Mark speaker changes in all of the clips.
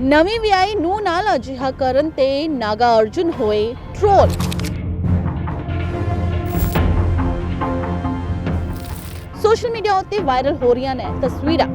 Speaker 1: ਨਵੀਂ ਵਿਆਹੀ ਨੂੰ ਨਾਲ ਅਜਿਹਾ ਕਰਨ ਤੇ ਨਾਗਾ ਅਰਜੁਨ ਹੋਏ ਟ੍ਰੋਲ ਸੋਸ਼ਲ ਮੀਡੀਆ ਉੱਤੇ ਵਾਇਰਲ ਹੋ ਰਹੀਆਂ ਨੇ ਤਸਵੀਰਾਂ।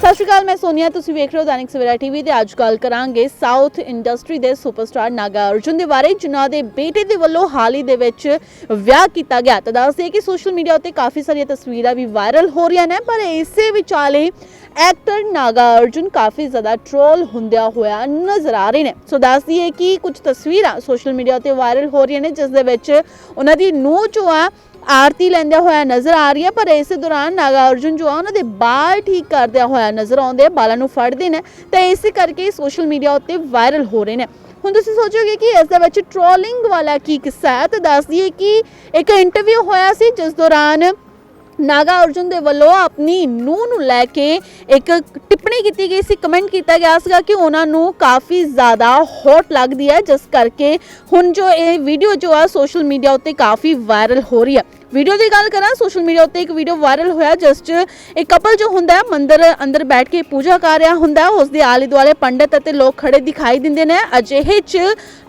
Speaker 1: ਸਤਿ ਸ਼੍ਰੀ ਅਕਾਲ, ਮੈਂ ਸੋਨੀਆ, ਤੁਸੀਂ ਵੇਖ ਰਹੇ ਹੋ ਦੈਨਿਕ ਸਵੇਰਾ ਟੀਵੀ ਤੇ ਅੱਜ ਗੱਲ ਕਰਾਂਗੇ ਸਾਊਥ ਇੰਡਸਟਰੀ ਦੇ ਸੁਪਰਸਟਾਰ ਨਾਗਾ ਅਰਜੁਨ ਦੇ ਬਾਰੇ, ਜਿਨ੍ਹਾਂ ਦੇ ਬੇਟੇ ਦੇ ਵੱਲੋਂ ਹਾਲ ਹੀ ਦੇ ਵਿੱਚ ਵਿਆਹ ਕੀਤਾ ਗਿਆ। ਤਾਂ ਦੱਸਦੇ ਕਿ ਸੋਸ਼ਲ ਮੀਡੀਆ ਉੱਤੇ ਕਾਫੀ ਸਾਰੀਆਂ ਤਸਵੀਰਾਂ ਵੀ ਵਾਇਰਲ ਹੋ ਰਹੀਆਂ ਨੇ, ਪਰ ਇਸੇ ਵਿਚਾਲੇ ਐਕਟਰ ਨਾਗਾ ਅਰਜੁਨ ਕਾਫੀ ਜ਼ਿਆਦਾ ਟ੍ਰੋਲ ਹੁੰਦਿਆ ਹੋਇਆ ਨਜ਼ਰ ਆ ਰਹੇ ਨੇ। ਸੋ ਦੱਸ ਦਈਏ ਕਿ ਕੁਝ ਤਸਵੀਰਾਂ ਸੋਸ਼ਲ ਮੀਡੀਆ ਉੱਤੇ ਵਾਇਰਲ ਹੋ ਰਹੀਆਂ ਨੇ, ਜਿਸ ਦੇ ਵਿੱਚ ਉਹਨਾਂ ਦੀ ਨੂੰਹ ਜੋ ਆ ਆਰਤੀ ਲੈਂਦਿਆ ਹੋਇਆ ਨਜ਼ਰ ਆ ਰਹੀ ਹੈ, ਪਰ ਇਸ ਦੌਰਾਨ ਨਾਗਾ ਅਰਜੁਨ ਜੋ ਆ, ਉਹਨਾਂ ਦੇ ਬਾਲ ਠੀਕ ਕਰਦਿਆ ਹੋਇਆ ਨਜ਼ਰ ਆਉਂਦੇ ਆ, ਬਾਲਾਂ ਨੂੰ ਫੜਦੇ ਨੇ ਤਾਂ ਇਸੇ ਕਰਕੇ ਸੋਸ਼ਲ ਮੀਡੀਆ ਉੱਤੇ ਵਾਇਰਲ ਹੋ ਰਹੇ ਨੇ। ਹੁਣ ਤੁਸੀਂ ਸੋਚੋਗੇ ਕਿ ਇਸ ਦੇ ਵਿੱਚ ਟ੍ਰੋਲਿੰਗ ਵਾਲਾ ਕੀ ਕਿੱਸਾ ਹੈ, ਤਾਂ ਦੱਸ ਦਈਏ ਕਿ ਇੱਕ ਇੰਟਰਵਿਊ ਹੋਇਆ ਸੀ, ਜਿਸ ਦੌਰਾਨ ਨਾਗਾ ਅਰਜੁਨ ਦੇ ਵੱਲੋਂ ਆਪਣੀ ਨੂੰਹ ਨੂੰ ਲੈ ਕੇ ਇੱਕ ਟਿੱਪਣੀ ਕੀਤੀ ਗਈ ਸੀ, ਕਮੈਂਟ ਕੀਤਾ ਗਿਆ ਸੀਗਾ ਕਿ ਉਹਨਾਂ ਨੂੰ ਕਾਫੀ ਜ਼ਿਆਦਾ ਹੌਟ ਲੱਗਦੀ ਹੈ, ਜਿਸ ਕਰਕੇ ਹੁਣ ਜੋ ਇਹ ਵੀਡੀਓ ਜੋ ਆ ਸੋਸ਼ਲ ਮੀਡੀਆ ਉੱਤੇ ਕਾਫੀ ਵਾਇਰਲ ਹੋ ਰਹੀ ਹੈ ਵੀਡੀਓ ਦੀ ਗੱਲ ਕਰਾਂ, ਸੋਸ਼ਲ ਮੀਡੀਆ ਉੱਤੇ ਇੱਕ ਵੀਡੀਓ ਵਾਇਰਲ ਹੋਇਆ, ਜਿਸ 'ਚ ਇੱਕ ਕਪਲ ਜੋ ਹੁੰਦਾ ਹੈ, ਮੰਦਰ ਅੰਦਰ ਬੈਠ ਕੇ ਪੂਜਾ ਕਰ ਰਿਹਾ ਹੁੰਦਾ ਹੈ, ਉਸ ਦੇ ਆਲੇ ਦੁਆਲੇ ਪੰਡਤ ਅਤੇ ਲੋਕ ਖੜੇ ਦਿਖਾਈ ਦਿੰਦੇ ਨੇ। ਅਜਿਹੇ 'ਚ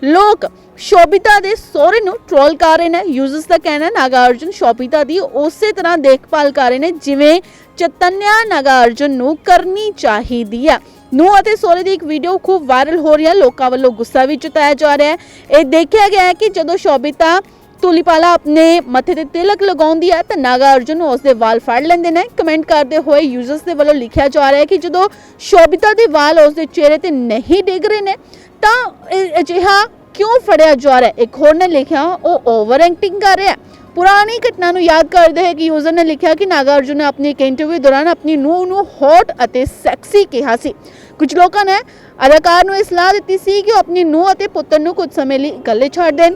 Speaker 1: ਲੋਕ ਸ਼ੋਭਿਤਾ ਦੇ ਸਹੁਰੇ ਨੂੰ ਟ੍ਰੋਲ ਕਰ ਰਹੇ ਨੇ। ਯੂਜ਼ਰਸ ਦਾ ਕਹਿਣਾ ਹੈ, ਨਾਗਾ ਅਰਜੁਨ ਸ਼ੋਭਿਤਾ ਦੀ ਉਸੇ ਤਰ੍ਹਾਂ ਦੇਖਭਾਲ ਕਰ ਰਹੇ ਨੇ, ਜਿਵੇਂ ਚਤਨਿਆ ਨਾਗਾ ਨੂੰ ਕਰਨੀ ਚਾਹੀਦੀ ਹੈ। ਨੂੰ ਅਤੇ ਸੋਰੇ ਦੀ ਇੱਕ ਵੀਡੀਓ ਖੂਬ ਵਾਇਰਲ ਹੋ ਰਹੀ ਹੈ, ਲੋਕਾਂ ਵੱਲੋਂ ਗੁੱਸਾ ਵੀ ਜਤਾਇਆ ਜਾ ਰਿਹਾ ਹੈ। ਇਹ ਦੇਖਿਆ ਗਿਆ ਹੈ ਕਿ ਜਦੋਂ ਸ਼ੋਭਿਤਾ ਤੁਲੀਪਾਲਾ ਆਪਣੇ ਮੱਥੇ ਤੇ ਤਿਲਕ ਲਗਾਉਂਦੀ ਹੈ, ਤਾਂ ਨਾਗਾ ਅਰਜੁਨ ਉਸ ਦੇ ਵਾਲ ਫੜ ਲੈਂਦੇ ਨੇ। ਕਮੈਂਟ ਕਰਦੇ ਹੋਏ ਯੂਜ਼ਰਸ ਦੇ ਵੱਲੋਂ ਲਿਖਿਆ ਜਾ ਰਿਹਾ ਹੈ ਕਿ ਜਦੋਂ ਸ਼ੋਭਿਤਾ ਦੇ ਵਾਲ ਉਸ ਦੇ ਚਿਹਰੇ ਤੇ ਨਹੀਂ ਡਿੱਗ ਰਹੇ ਨੇ, ਤਾਂ ਇਹ ਅਜਿਹਾ ਕਿਉਂ ਫੜਿਆ ਜਾ ਰਿਹਾ ਇੱਕ ਹੋਰ ਨੇ ਲਿਖਿਆ, ਉਹ ਓਵਰ ਐਕਟਿੰਗ ਕਰ ਰਿਹਾ ਪੁਰਾਣੀ ਘਟਨਾ ਨੂੰ ਯਾਦ ਕਰਦੇ ਹੋਏ ਕਿ ਯੂਜ਼ਰ ਨੇ ਲਿਖਿਆ ਕਿ ਨਾਗਾ ਨੇ ਆਪਣੀ ਇੱਕ ਇੰਟਰਵਿਊ ਦੌਰਾਨ ਆਪਣੀ ਨੂੰਹ ਨੂੰ ਹੌਟ ਅਤੇ ਸੈਕਸੀ ਕਿਹਾ ਸੀ। ਕੁਝ ਲੋਕਾਂ ਨੇ ਅਦਾਕਾਰ ਨੂੰ ਇਹ ਸਲਾਹ ਦਿੱਤੀ ਸੀ ਕਿ ਉਹ ਆਪਣੀ ਨੂੰਹ ਅਤੇ ਪੁੱਤਰ ਨੂੰ ਕੁਝ ਸਮੇਂ ਲਈ ਇਕੱਲੇ ਛੱਡ ਦੇਣ।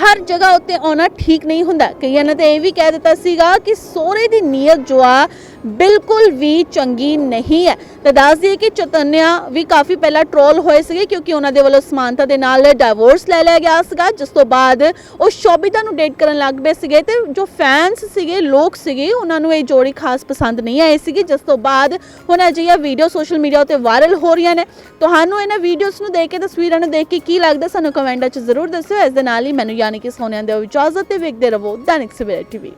Speaker 1: ਹਰ ਜਗ੍ਹਾ ਉੱਤੇ ਆਉਣਾ ਠੀਕ ਨਹੀਂ ਹੁੰਦਾ। ਕਈਆਂ ਨੇ ਤਾਂ ਇਹ ਵੀ ਕਹਿ ਦਿੱਤਾ ਸੀਗਾ ਕਿ ਸੋਹਰੇ ਦੀ ਨੀਅਤ ਜੋ ਆ ਬਿਲਕੁਲ ਵੀ ਚੰਗੀ ਨਹੀਂ ਹੈ। ਤਾਂ ਦੱਸ ਦਈਏ ਕਿ ਚਤਨਿਆ ਵੀ ਕਾਫੀ ਪਹਿਲਾਂ ਟ੍ਰੋਲ ਹੋਏ ਸੀਗੇ ਕਿਉਂਕਿ ਉਹਨਾਂ ਦੇ ਵੱਲੋਂ ਸਮਾਨਤਾ ਦੇ ਨਾਲ ਡਿਵੋਰਸ ਲੈ ਲਿਆ ਗਿਆ ਸੀਗਾ, ਜਿਸ ਤੋਂ ਬਾਅਦ ਉਹ ਸ਼ੋਭਿਤਾ ਨੂੰ ਡੇਟ ਕਰਨ ਲੱਗ ਪਏ ਸੀਗੇ ਤੇ ਜੋ ਫੈਨਸ ਸੀਗੇ, ਲੋਕ ਸੀਗੇ, ਉਹਨਾਂ ਨੂੰ ਇਹ ਜੋੜੀ ਖਾਸ ਪਸੰਦ ਨਹੀਂ ਆਈ ਸੀਗੀ, ਜਿਸ ਤੋਂ ਬਾਅਦ ਹੁਣ ਅਜਿਹੀਆਂ ਵੀਡੀਓ ਸੋਸ਼ਲ ਮੀਡੀਆ ਉੱਤੇ ਵਾਇਰਲ ਹੋ ਰਹੀਆਂ ਨੇ। ਤੁਹਾਨੂੰ ਇਹਨਾਂ ਵੀਡੀਓਜ਼ ਨੂੰ ਦੇਖ ਕੇ ਤਸਵੀਰਾਂ ਨੂੰ ਦੇਖ ਕੇ ਕੀ ਲੱਗਦਾ, ਸਾਨੂੰ ਕਮੈਂਟਾਂ 'ਚ ਜ਼ਰੂਰ ਦੱਸਿਓ। ਇਸ ਦੇ ਨਾਲ ਹੀ ਮੈਨੂੰ ਯਾਨੀ ਕਿ ਸੋਨਿਆਂ ਦੇ ਇਜਾਜ਼ਤ ਤੇ ਵੇਖਦੇ ਰਹੋ ਦੈਨਿਕ ਸਵੇਰਾ ਟੀਵੀ।